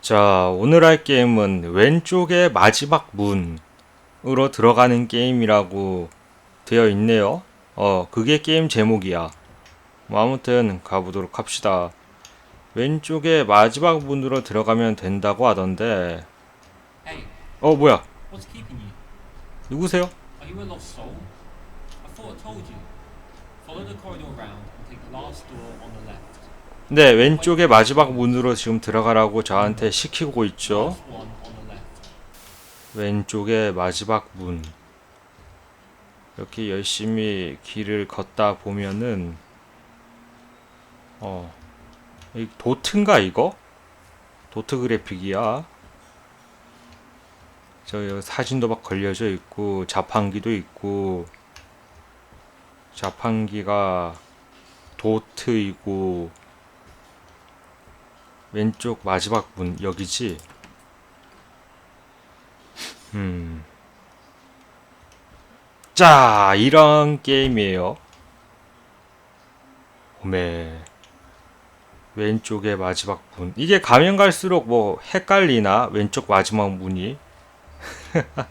자, 오늘 할 게임은 왼쪽의 마지막 문으로 들어가는 게임이라고 되어 있네요. 어, 그게 게임 제목이야. 뭐 아무튼 가보도록 합시다. 왼쪽에 마지막 문으로 들어가면 된다고 하던데. 어, 뭐야? 누구세요? 네, 왼쪽에 마지막 문으로 지금 들어가라고 저한테 시키고 있죠. 왼쪽에 마지막 문. 이렇게 열심히 길을 걷다 보면은 어, 이 도트인가 이거? 도트 그래픽이야. 저 사진도 막 걸려져 있고 자판기도 있고 자판기가 도트이고 왼쪽 마지막 문 여기지? 음. 자, 이런 게임이에요. 오메. 왼쪽의 마지막 문. 이게 가면 갈수록 뭐 헷갈리나? 왼쪽 마지막 문이.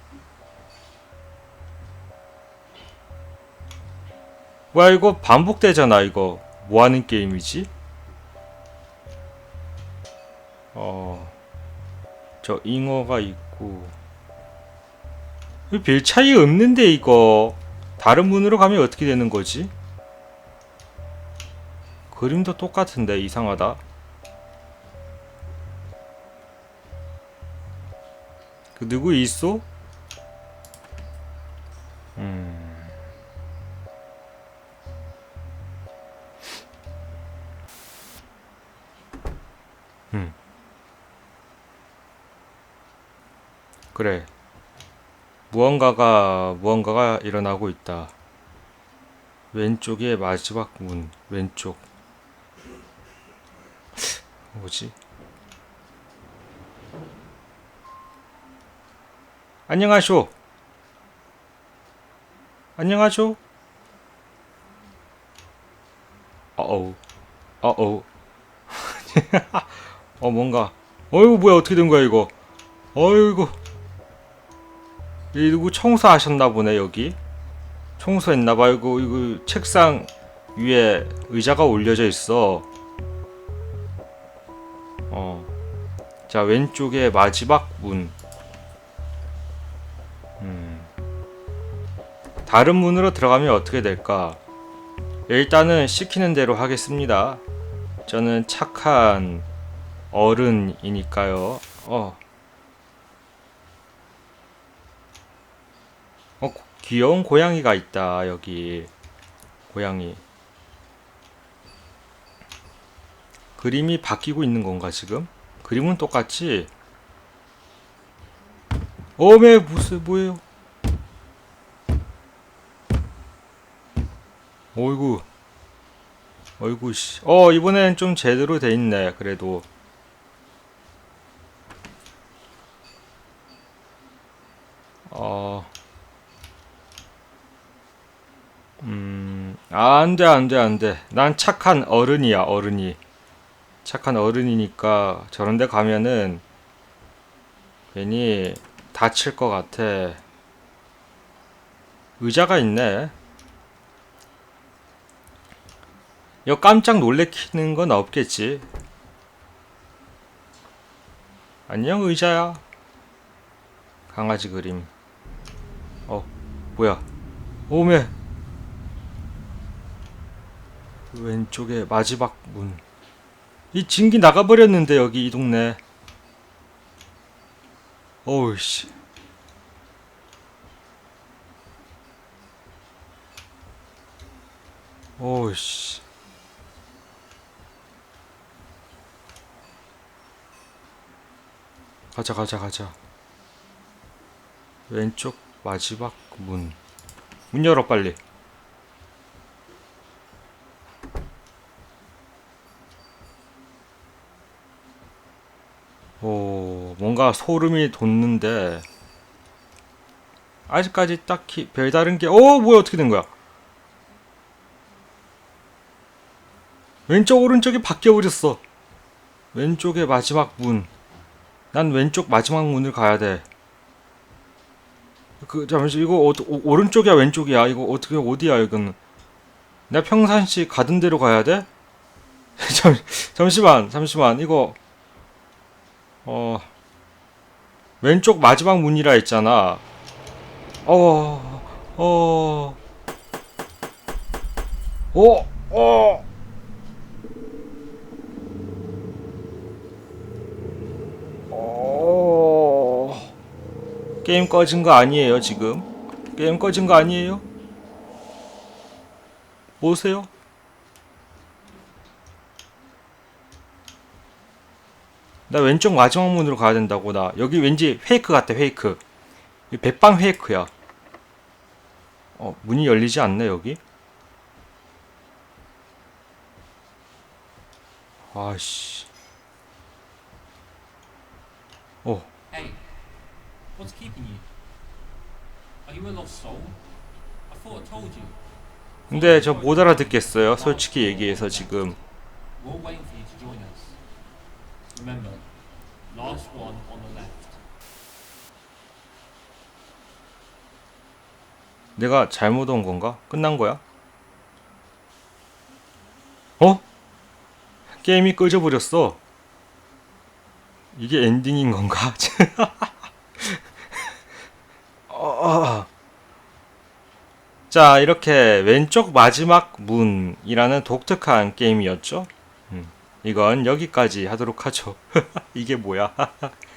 뭐야, 이거 반복되잖아, 이거. 뭐 하는 게임이지? 어. 저 잉어가 있고. 별 차이 없는데 이거 다른 문으로 가면 어떻게 되는 거지? 그림도 똑같은데 이상하다. 그 누구 있어? 음. 음. 그래. 무언가가 무언가가 일어나고 있다. 왼쪽의 마지막 문 왼쪽 뭐지? 안녕하쇼. 안녕하쇼. 어어 어어 어 뭔가 어이구 뭐야 어떻게 된 거야 이거 어이구 이 누구 청소하셨나 보네 여기. 청소했나 봐. 이거 이거 책상 위에 의자가 올려져 있어. 어 자 왼쪽에 마지막 문. 음. 다른 문으로 들어가면 어떻게 될까? 일단은 시키는 대로 하겠습니다. 저는 착한 어른이니까요. 어 어, 귀여운 고양이가 있다, 여기. 고양이. 그림이 바뀌고 있는 건가, 지금? 그림은 똑같지? 어메, 무슨, 뭐예요? 어이구. 어이구, 씨. 어, 이번엔 좀 제대로 돼 있네, 그래도. 음, 아, 안 돼, 안 돼, 안 돼. 난 착한 어른이야, 어른이. 착한 어른이니까 저런 데 가면은 괜히 다칠 것 같아. 의자가 있네. 이거 깜짝 놀래키는 건 없겠지. 안녕, 의자야. 강아지 그림. 어, 뭐야. 오메. 왼쪽에 마지막 문. 이 진기 나가버렸는데 여기 이 동네. 어우 씨. 어우 씨. 가자 가자 가자. 왼쪽 마지막 문. 문 열어 빨리. 오, 뭔가 소름이 돋는데 아직까지 딱히 별다른 게, 어, 뭐야, 어떻게 된 거야? 왼쪽, 오른쪽이 바뀌어 버렸어. 왼쪽의 마지막 문. 난 왼쪽 마지막 문을 가야 돼. 그 잠시 이거 어, 오, 오른쪽이야 왼쪽이야 이거 어떻게 어디야 이건? 내가 평상시 가던 대로 가야 돼? 잠 잠시만 잠시만 이거 어 왼쪽 마지막 문이라 했잖아. 어 어. 어, 어. 어. 게임 꺼진 거 아니에요, 지금? 게임 꺼진 거 아니에요? 뭐세요? 나 왼쪽 마지막 문으로 가야 된다고, 나. 여기 왠지 페이크 같아, 페이크. 이 백방 페이크야. 어, 문이 열리지 않네, 여기? 아씨. 어, Hey, what's keeping you? Are you a lost soul? I thought I told you. 근데 저 못 알아듣겠어요. 솔직히 얘기해서 지금. Remember, last one on the left. 내가 잘못 온 건가? 끝난 거야? 어? 게임이 꺼져버렸어. 이게 엔딩인 건가? 어. 자, 이렇게 왼쪽 마지막 문이라는 독특한 게임이었죠. 음, 이건 여기까지 하도록 하죠. 이게 뭐야?